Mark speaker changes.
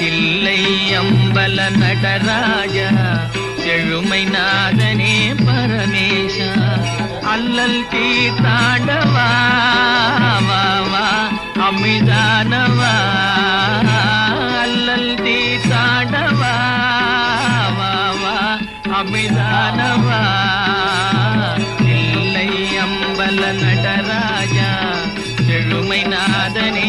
Speaker 1: தில்லை அம்பல நடராஜா செழுமை நாதனே பரமேஷா அல்லல் தீர்த்தாண்டவா வா அமிதானவா அல்லல் தீர்த்தாண்டவா வா அமிதானவா தில்லை அம்பல நடராஜா செழுமை நாதனே